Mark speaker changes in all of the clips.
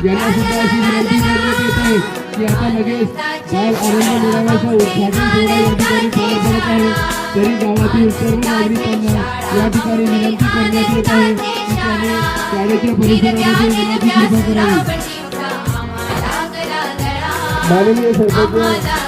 Speaker 1: यांना सुद्धा अशी विनंती करण्यात येत आहे की आता लगेच बाल आनंद मेळाव्याचं उद्घाटन सोहळा या ठिकाणी पार पडत आहे तरी गावातील सर्व नागरिकांना या ठिकाणी विनंती करण्यात येत आहे की त्याने शाळेच्या परिसरामध्ये विनंती कृपा करावी माननीय सरकारच्या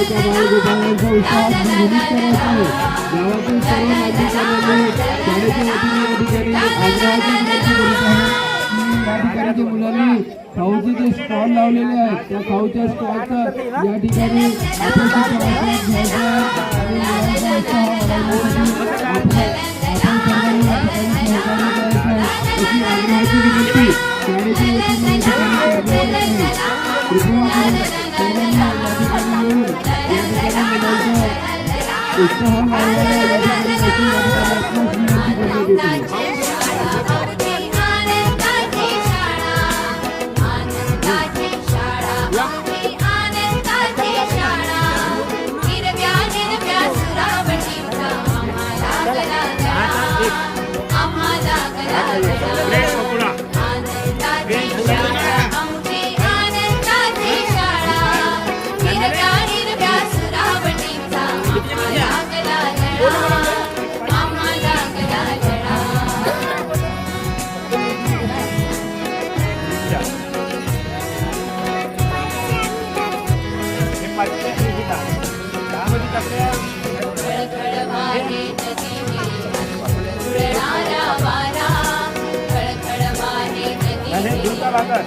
Speaker 1: त्या बाळगोपाळांचा उत्साह द्विगुणित आहे गावातील खाऊचे जे स्टॉल लावलेले आहेत त्या खाऊच्या स्टॉलचं या ठिकाणी
Speaker 2: 嗯 અને
Speaker 1: ઝૂલતા વાગર